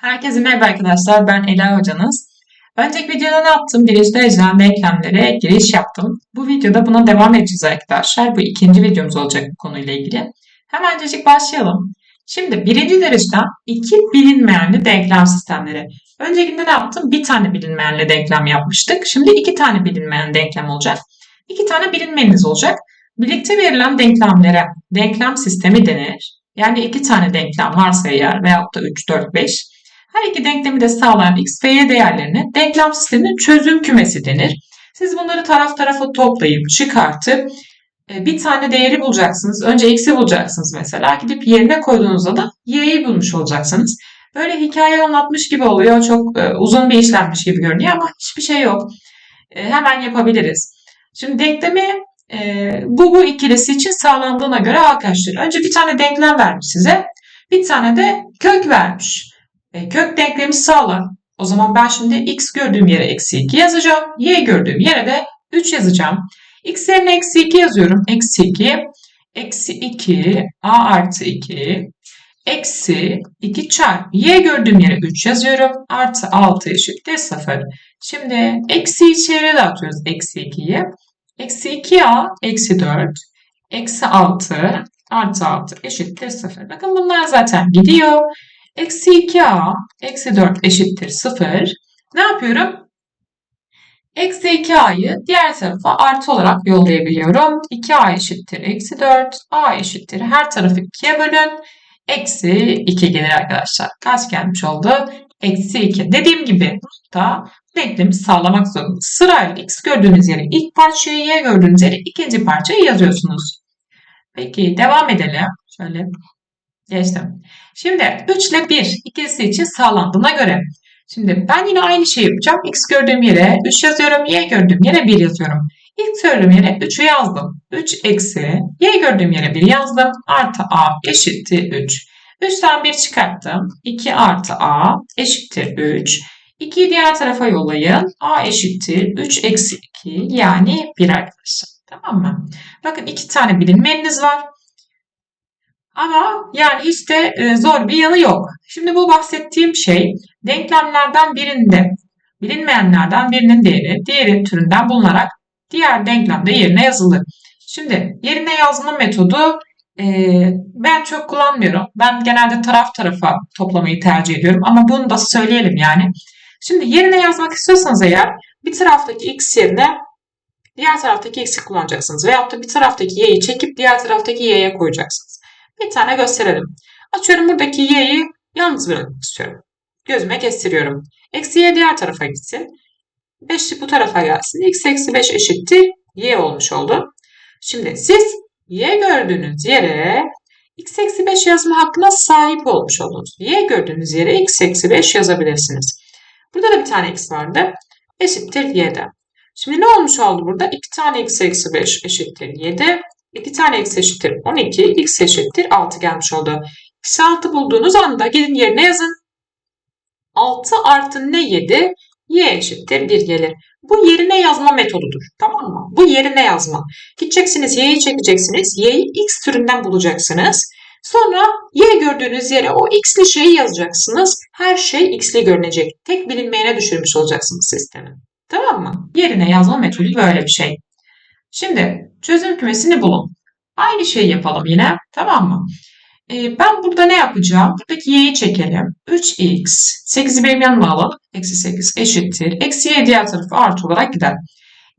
Herkese merhaba arkadaşlar. Ben Ela hocanız. Önceki videoda ne yaptım? Birinci dereceden denklemlere giriş yaptım. Bu videoda buna devam edeceğiz arkadaşlar. Bu ikinci videomuz olacak bu konuyla ilgili. Hemencecik başlayalım. Şimdi birinci dereceden iki bilinmeyenli denklem sistemleri. Öncekinde ne yaptım? Bir tane bilinmeyenli denklem yapmıştık. Şimdi iki tane bilinmeyen denklem olacak. İki tane bilinmeyeniniz olacak. Birlikte verilen denklemlere denklem sistemi denir. Yani iki tane denklem varsa eğer veyahut da 3, 4, 5 her iki denklemi de sağlayan x ve y değerlerine denklem sisteminin çözüm kümesi denir. Siz bunları taraf tarafa toplayıp çıkartıp e, bir tane değeri bulacaksınız. Önce x'i bulacaksınız mesela. Gidip yerine koyduğunuzda da y'yi bulmuş olacaksınız. Böyle hikaye anlatmış gibi oluyor. Çok e, uzun bir işlenmiş gibi görünüyor ama hiçbir şey yok. E, hemen yapabiliriz. Şimdi denklemi bu bu ikilisi için sağlandığına göre arkadaşlar önce bir tane denklem vermiş size. Bir tane de kök vermiş. E, kök denklemi sağlar. O zaman ben şimdi x gördüğüm yere eksi 2 yazacağım. Y gördüğüm yere de 3 yazacağım. x yerine eksi 2 yazıyorum. Eksi 2. Eksi 2 a artı 2 eksi 2 çarpı y gördüğüm yere 3 yazıyorum. Artı 6 eşittir 0. Şimdi eksi içeriye dağıtıyoruz eksi 2'yi. Eksi 2a eksi 4 eksi 6 artı 6 eşittir 0. Bakın bunlar zaten gidiyor. Eksi 2a eksi 4 eşittir 0. Ne yapıyorum? Eksi 2a'yı diğer tarafa artı olarak yollayabiliyorum. 2a eşittir eksi 4. a eşittir her tarafı 2'ye bölün. Eksi 2 gelir arkadaşlar. Kaç gelmiş oldu? Eksi 2. Dediğim gibi da denklemi sağlamak zorunda. Sırayla x gördüğünüz yere ilk parçayı, y gördüğünüz yere ikinci parçayı yazıyorsunuz. Peki devam edelim. Şöyle Geçtim. Şimdi 3 ile 1 ikisi için sağlandığına göre. Şimdi ben yine aynı şeyi yapacağım. X gördüğüm yere 3 yazıyorum. Y gördüğüm yere 1 yazıyorum. İlk gördüğüm yere 3'ü yazdım. 3 eksi Y gördüğüm yere 1 yazdım. Artı A eşittir 3. 3'ten 1 çıkarttım. 2 artı A eşittir 3. 2'yi diğer tarafa yollayın. A eşittir 3 eksi 2 yani 1 arkadaşlar. Tamam mı? Bakın iki tane bilinmeniniz var. Ama yani de e, zor bir yanı yok. Şimdi bu bahsettiğim şey denklemlerden birinde bilinmeyenlerden birinin değeri diğeri türünden bulunarak diğer denklemde yerine yazılır. Şimdi yerine yazma metodu e, ben çok kullanmıyorum. Ben genelde taraf tarafa toplamayı tercih ediyorum ama bunu da söyleyelim yani. Şimdi yerine yazmak istiyorsanız eğer bir taraftaki x yerine diğer taraftaki x'i kullanacaksınız. Veyahut da bir taraftaki y'yi çekip diğer taraftaki y'ye koyacaksınız. Bir tane gösterelim. Açıyorum buradaki y'yi yalnız bırakmak istiyorum. Gözüme kestiriyorum. Eksi y diğer tarafa gitsin. 5'li bu tarafa gelsin. x eksi 5 eşittir y olmuş oldu. Şimdi siz y gördüğünüz yere x eksi 5 yazma hakkına sahip olmuş oldunuz. y gördüğünüz yere x eksi 5 yazabilirsiniz. Burada da bir tane x vardı. Eşittir y'de. Şimdi ne olmuş oldu burada? 2 tane x eksi 5 eşittir 7. 2 tane x eşittir 12, x eşittir 6 gelmiş oldu. x 6 bulduğunuz anda gidin yerine yazın. 6 artı ne 7? y eşittir 1 gelir. Bu yerine yazma metodudur. Tamam mı? Bu yerine yazma. Gideceksiniz y'yi çekeceksiniz. y'yi x türünden bulacaksınız. Sonra y gördüğünüz yere o x'li şeyi yazacaksınız. Her şey x'li görünecek. Tek bilinmeyene düşürmüş olacaksınız sistemi. Tamam mı? Yerine yazma metodu böyle bir şey. Şimdi çözüm kümesini bulun. Aynı şeyi yapalım yine. Tamam mı? Ee, ben burada ne yapacağım? Buradaki y'yi çekelim. 3x, 8'i benim yanıma alalım. Eksi 8 eşittir. Eksi y diğer tarafı artı olarak gider.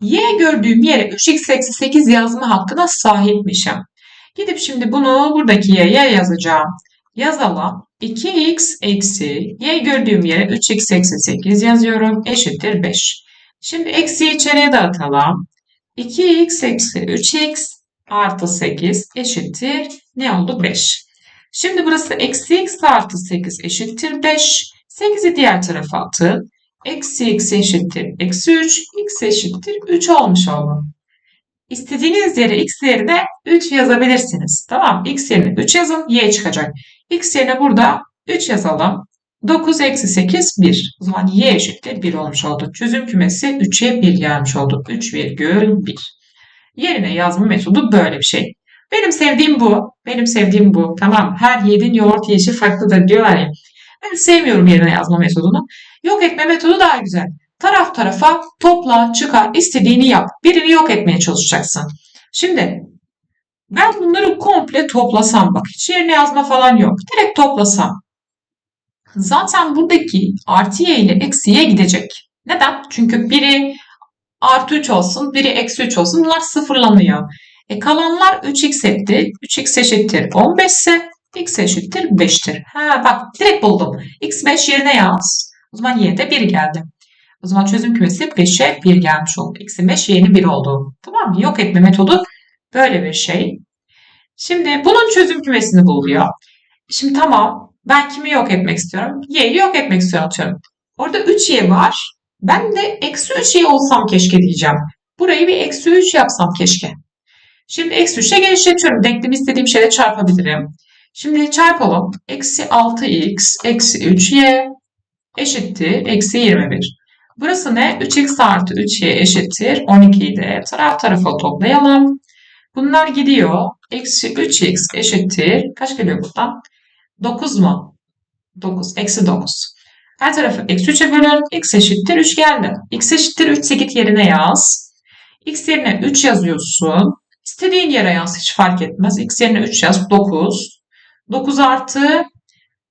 y gördüğüm yere 3x eksi 8 yazma hakkına sahipmişim. Gidip şimdi bunu buradaki y'ye yazacağım. Yazalım. 2x eksi y gördüğüm yere 3x eksi 8 yazıyorum. Eşittir 5. Şimdi eksi içeriye dağıtalım. 2x eksi 3x artı 8 eşittir. Ne oldu? 5. Şimdi burası eksi x artı 8 eşittir 5. 8'i diğer tarafa atın. Eksi x eşittir eksi 3. x eşittir 3 olmuş oldu. İstediğiniz yere x yerine 3 yazabilirsiniz. Tamam x yerine 3 yazın y çıkacak. x yerine burada 3 yazalım. 9 eksi 8 1. O zaman y eşittir 1 olmuş oldu. Çözüm kümesi 3'e 1 gelmiş oldu. 3 virgül 1. Yerine yazma metodu böyle bir şey. Benim sevdiğim bu. Benim sevdiğim bu. Tamam. Her yedin yoğurt yeşi farklıdır diyorlar ya. Ben sevmiyorum yerine yazma metodunu. Yok etme metodu daha güzel. Taraf tarafa topla, çıkar, istediğini yap. Birini yok etmeye çalışacaksın. Şimdi ben bunları komple toplasam bak hiç yerine yazma falan yok. Direkt toplasam. Zaten buradaki artı y ile eksi y gidecek. Neden? Çünkü biri artı 3 olsun, biri eksi 3 olsun. Bunlar sıfırlanıyor. E kalanlar 3x etti. 3x eşittir 15 ise x eşittir 5'tir. Ha bak direkt buldum. x 5 yerine yaz. O zaman y de 1 geldi. O zaman çözüm kümesi 5'e 1 gelmiş oldu. x'in 5 y'nin 1 oldu. Tamam mı? Yok etme metodu böyle bir şey. Şimdi bunun çözüm kümesini buluyor. Şimdi tamam ben kimi yok etmek istiyorum? Y'yi yok etmek istiyorum atıyorum. Orada 3y var. Ben de eksi 3y olsam keşke diyeceğim. Burayı bir eksi 3 yapsam keşke. Şimdi eksi 3'e genişletiyorum. Denklemi istediğim şeyle çarpabilirim. Şimdi çarpalım. Eksi 6x eksi 3y eşittir eksi 21. Burası ne? 3x artı 3y eşittir 12'yi de taraf tarafa toplayalım. Bunlar gidiyor. Eksi 3x eşittir. Kaç geliyor buradan? 9 mu? 9. Eksi 9. Her tarafı eksi 3'e bölün. X eşittir 3 geldi. X eşittir 3 ise git yerine yaz. X yerine 3 yazıyorsun. İstediğin yere yaz. Hiç fark etmez. X yerine 3 yaz. 9. 9 artı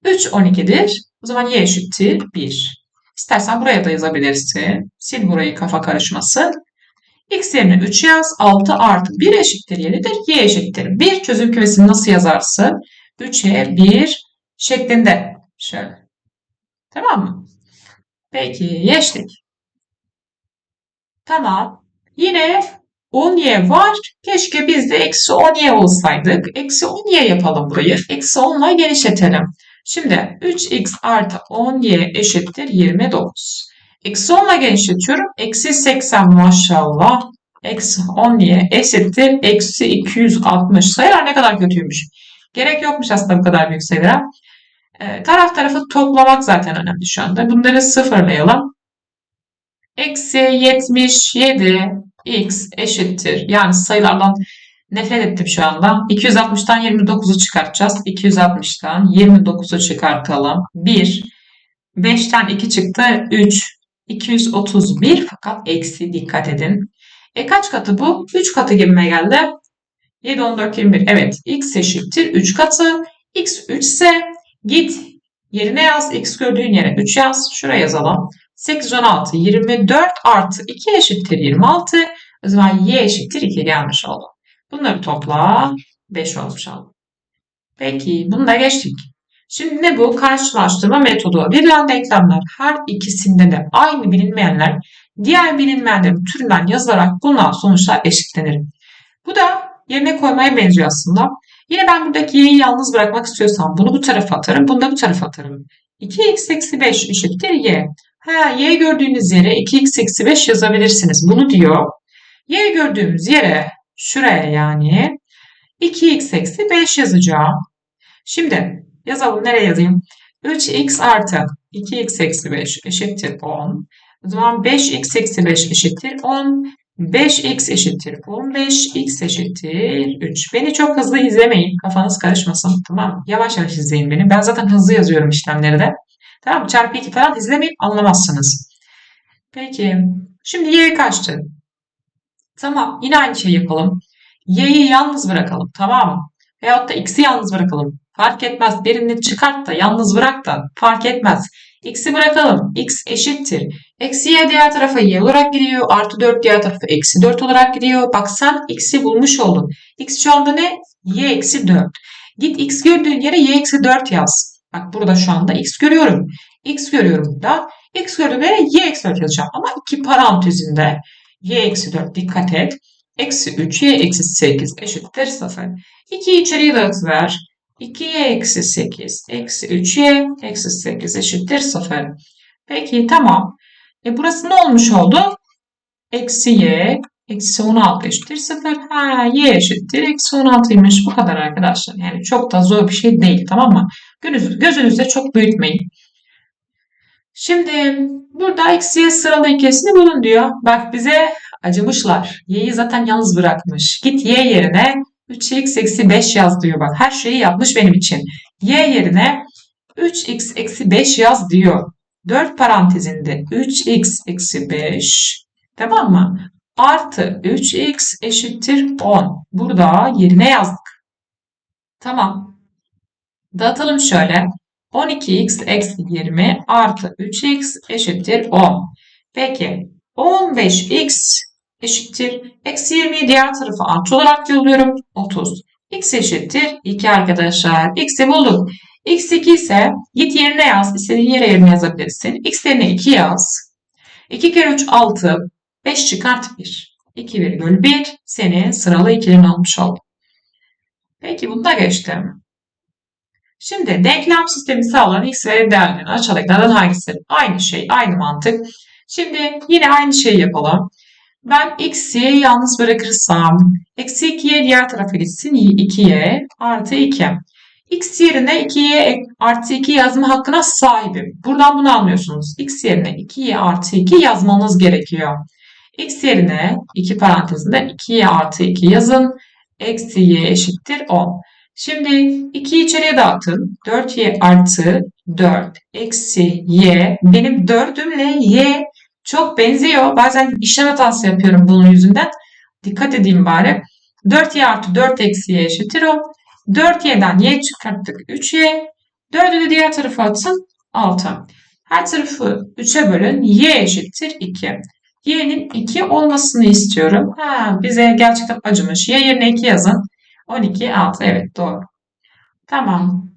3 12'dir. O zaman y eşittir 1. İstersen buraya da yazabilirsin. Sil burayı kafa karışmasın. X yerine 3 yaz. 6 artı 1 eşittir y'lidir. Y eşittir 1. Çözüm kümesini nasıl yazarsın? 3'e 1 şeklinde. Şöyle. Tamam mı? Peki geçtik. Tamam. Yine 10y var. Keşke biz de eksi 10y olsaydık. Eksi 10y yapalım burayı. Eksi 10 ile genişletelim. Şimdi 3x artı 10y eşittir 29. Eksi 10 ile genişletiyorum. Eksi 80 maşallah. Eksi 10y eşittir. Eksi 260. Sayılar ne kadar kötüymüş. Gerek yokmuş aslında bu kadar büyük sayılara. Ee, taraf tarafı toplamak zaten önemli şu anda. Bunları sıfırlayalım. Eksi 77 x eşittir. Yani sayılardan nefret ettim şu anda. 260'tan 29'u çıkartacağız. 260'tan 29'u çıkartalım. 1. 5'ten 2 çıktı. 3. 231 fakat eksi dikkat edin. E kaç katı bu? 3 katı gibime geldi. 7, 14, 21. Evet. X eşittir 3 katı. X 3 ise git yerine yaz. X gördüğün yere 3 yaz. Şuraya yazalım. 8, 16, 24 artı 2 eşittir 26. O zaman y eşittir 2 gelmiş oldu. Bunları topla 5 olmuş oldu. Peki bunu da geçtik. Şimdi ne bu? Karşılaştırma metodu. Verilen denklemler her ikisinde de aynı bilinmeyenler diğer bilinmeyenlerin türünden yazılarak bulunan sonuçlar eşitlenir. Bu da yerine koymaya benziyor aslında. Yine ben buradaki y'yi yalnız bırakmak istiyorsam bunu bu tarafa atarım, bunu da bu tarafa atarım. 2x eksi 5 eşittir y. Ha, y gördüğünüz yere 2x eksi 5 yazabilirsiniz. Bunu diyor. Y gördüğümüz yere şuraya yani 2x eksi 5 yazacağım. Şimdi yazalım. Nereye yazayım? 3x artı 2x eksi 5 eşittir 10. O zaman 5x eksi 5 eşittir 10. 5x eşittir 15, x eşittir 3. Beni çok hızlı izlemeyin. Kafanız karışmasın. Tamam? Yavaş yavaş izleyin beni. Ben zaten hızlı yazıyorum işlemleri de. Tamam? Çarpı 2 falan izlemeyip anlamazsınız. Peki. Şimdi y kaçtı? Tamam. Yine aynı şeyi yapalım. y'yi yalnız bırakalım. Tamam mı? Veyahut da x'i yalnız bırakalım. Fark etmez. Birini çıkart da yalnız bırak da fark etmez. X'i bırakalım. X eşittir. Eksi y diğer tarafa y olarak gidiyor. Artı 4 diğer tarafa eksi 4 olarak gidiyor. Bak sen x'i bulmuş oldun. X şu anda ne? y eksi 4. Git x gördüğün yere y eksi 4 yaz. Bak burada şu anda x görüyorum. x görüyorum burada. x gördüğüm yere y eksi 4 yazacağım. Ama iki parantezinde y eksi 4 dikkat et. Eksi 3 y eksi 8 eşittir 0. 2'yi içeriye dağıtıver. 2y eksi 8 eksi 3y eksi 8 eşittir 0. Peki tamam. E burası ne olmuş oldu? Eksi y eksi 16 eşittir 0. Ha y eşittir eksi 16'ymış. Bu kadar arkadaşlar. Yani çok da zor bir şey değil tamam mı? Gözünüzde, çok büyütmeyin. Şimdi burada eksiye sıralı ikisini bulun diyor. Bak bize acımışlar. Y'yi zaten yalnız bırakmış. Git y yerine 3x eksi 5 yaz diyor bak. Her şeyi yapmış benim için. Y yerine 3x eksi 5 yaz diyor. 4 parantezinde 3x eksi 5 tamam mı? Artı 3x eşittir 10. Burada yerine yazdık. Tamam. Dağıtalım şöyle. 12x eksi 20 artı 3x eşittir 10. Peki 15x eşittir. Eksi 20'yi diğer tarafa artı olarak yolluyorum. 30. x eşittir 2 arkadaşlar. x'i bulduk. x2 ise git yerine yaz. İstediğin yere yerine yazabilirsin. x yerine 2 yaz. 2 kere 3 6. 5 çıkart 1. 2 virgül 1 senin sıralı ikilin olmuş oldu. Peki bunu geçtim. Şimdi denklem sistemi sağlayan x ve değerlerini aşağıdakilerden hangisi? Aynı şey, aynı mantık. Şimdi yine aynı şeyi yapalım. Ben x'i yalnız bırakırsam eksi 2y diğer tarafa gitsin 2y artı 2. x yerine 2y artı 2 yazma hakkına sahibim. Buradan bunu anlıyorsunuz. x yerine 2y artı 2 yazmanız gerekiyor. x yerine 2 parantezinde 2y artı 2 yazın. Eksi y eşittir 10. Şimdi 2'yi içeriye dağıtın. 4y artı 4 eksi y. Benim 4'ümle y çok benziyor. Bazen işlem hatası yapıyorum bunun yüzünden. Dikkat edeyim bari. 4y artı 4 eksi y eşittir 10. 4y'den y çıkarttık 3y. 4'ü de diğer tarafa atın 6. Her tarafı 3'e bölün. y eşittir 2. y'nin 2 olmasını istiyorum. Ha, bize gerçekten acımış. y yerine 2 yazın. 12, 6. Evet doğru. Tamam.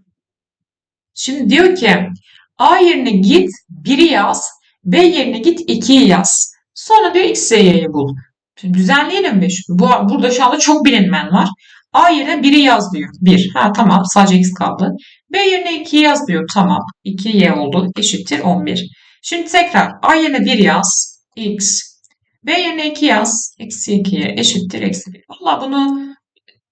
Şimdi diyor ki A yerine git 1'i yaz. B yerine git 2'yi yaz. Sonra diyor X, Y'yi bul. Düzenleyelim mi? Bu, burada şu anda çok bilinmeyen var. A yerine 1'i yaz diyor. 1. Ha tamam sadece X kaldı. B yerine 2'yi yaz diyor. Tamam. 2Y oldu. Eşittir 11. Şimdi tekrar A yerine 1 yaz. X. B yerine 2 yaz. Eksi 2'ye eşittir. Eksi 1. Valla bunu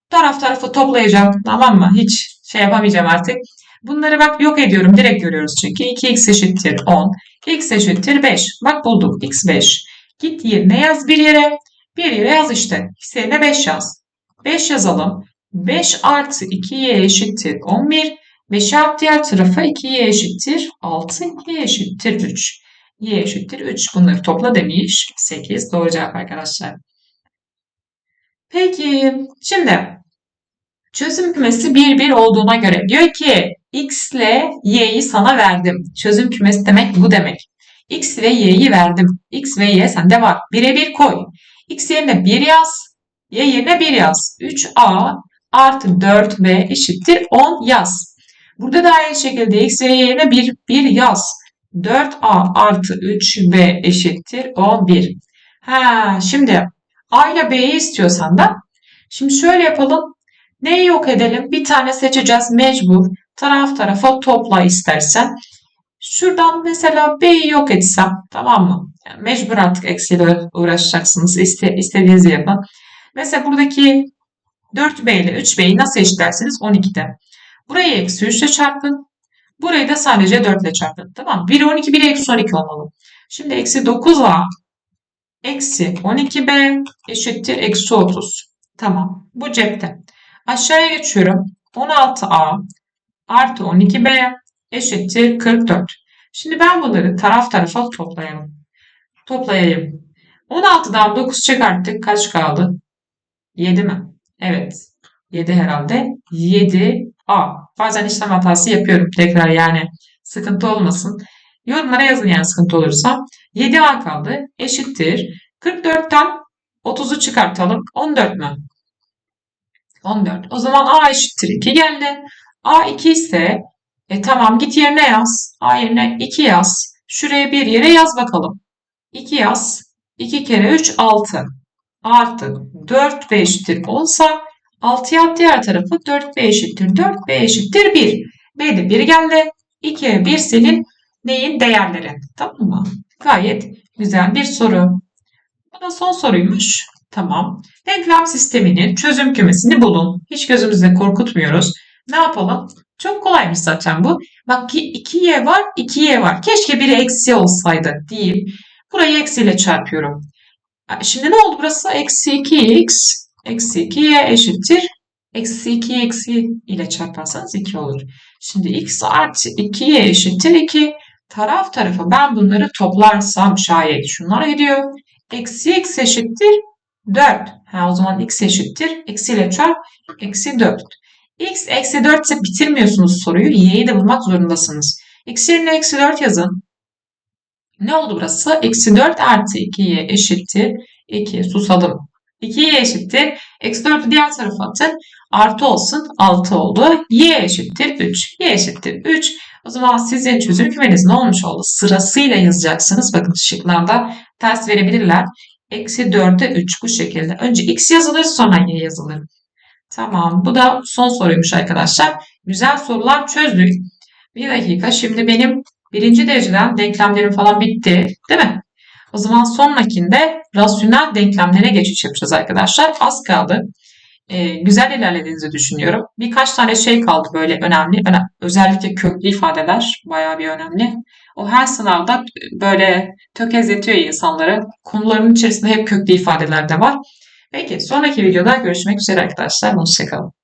taraf tarafa toplayacağım. Tamam mı? Hiç şey yapamayacağım artık. Bunları bak yok ediyorum. Direkt görüyoruz çünkü. 2x eşittir 10. x eşittir 5. Bak bulduk. x 5. Git yerine yaz bir yere. Bir yere yaz işte. x yerine 5 yaz. 5 yazalım. 5 artı 2y eşittir 11. 5'i at diğer tarafa 2y eşittir 6. y eşittir 3. y eşittir 3. Bunları topla demiş. 8. Doğru cevap arkadaşlar. Peki şimdi çözüm kümesi 1 1 olduğuna göre diyor ki x ile y'yi sana verdim. Çözüm kümesi demek bu demek. x ve y'yi verdim. x ve y sende var. 1'e 1 koy. x yerine 1 yaz. y yerine 1 yaz. 3a artı 4b eşittir 10 yaz. Burada da aynı şekilde x ve y yerine 1, 1 yaz. 4a artı 3b eşittir 11. Ha, şimdi a ile b'yi istiyorsan da şimdi şöyle yapalım. Neyi yok edelim? Bir tane seçeceğiz mecbur. Taraf tarafa topla istersen. Şuradan mesela B'yi yok etsem tamam mı? Yani mecbur artık eksiyle uğraşacaksınız. İste, istediğinizi yapın. Mesela buradaki 4B ile 3B'yi nasıl eşitlersiniz? 12'de. Burayı eksi 3 ile çarpın. Burayı da sadece 4 ile çarpın. Tamam 1 12 1 eksi 12 olmalı. Şimdi eksi 9A eksi 12B eşittir eksi 30. Tamam bu cepte. Aşağıya geçiyorum. 16A artı 12B eşittir 44. Şimdi ben bunları taraf tarafa toplayalım. Toplayayım. 16'dan 9 çıkarttık. Kaç kaldı? 7 mi? Evet. 7 herhalde. 7A. Bazen işlem hatası yapıyorum tekrar yani. Sıkıntı olmasın. Yorumlara yazın yani sıkıntı olursa. 7A kaldı. Eşittir. 44'ten 30'u çıkartalım. 14 mü? 14. O zaman A eşittir 2 geldi. A 2 ise e tamam git yerine yaz. A yerine 2 yaz. Şuraya bir yere yaz bakalım. 2 yaz. 2 kere 3 6. Artı 4 B eşittir olsa 6'ya at diğer tarafı 4 B eşittir 4 B eşittir 1. B'de 1 geldi. 2'ye 1 senin neyin değerleri. Tamam mı? Gayet güzel bir soru. Bu da son soruymuş. Tamam. Denklem sisteminin çözüm kümesini bulun. Hiç gözümüzde korkutmuyoruz. Ne yapalım? Çok kolaymış zaten bu. Bak ki 2y var, 2y var. Keşke biri eksi olsaydı diyeyim. Burayı eksiyle çarpıyorum. Şimdi ne oldu burası? Eksi 2x, eksi 2y eşittir. Eksi 2 eksi ile çarparsanız 2 olur. Şimdi x artı 2y eşittir 2. Taraf tarafa ben bunları toplarsam şayet şunlar gidiyor. Eksi x eşittir 4. Ha, o zaman x eşittir. Eksiyle çarp. Eksi 4. x eksi 4 ise bitirmiyorsunuz soruyu. y'yi de bulmak zorundasınız. x yerine eksi 4 yazın. Ne oldu burası? Eksi 4 artı 2y eşittir 2. Susalım. 2y eşittir. Eksi 4'ü diğer tarafa atın. Artı olsun 6 oldu. y eşittir 3. y eşittir 3. O zaman sizin çözüm kümeniz ne olmuş oldu? Sırasıyla yazacaksınız. Bakın şıklarda ters verebilirler. Eksi 4'e 3 bu şekilde. Önce x yazılır sonra y yazılır. Tamam bu da son soruymuş arkadaşlar. Güzel sorular çözdük. Bir dakika şimdi benim birinci dereceden denklemlerim falan bitti değil mi? O zaman sonrakinde rasyonel denklemlere geçiş yapacağız arkadaşlar. Az kaldı. Ee, güzel ilerlediğinizi düşünüyorum. Birkaç tane şey kaldı böyle önemli. Öne- Özellikle köklü ifadeler bayağı bir önemli. O her sınavda böyle tökezletiyor insanları. Konuların içerisinde hep köklü ifadeler de var. Peki sonraki videoda görüşmek üzere arkadaşlar. Hoşçakalın.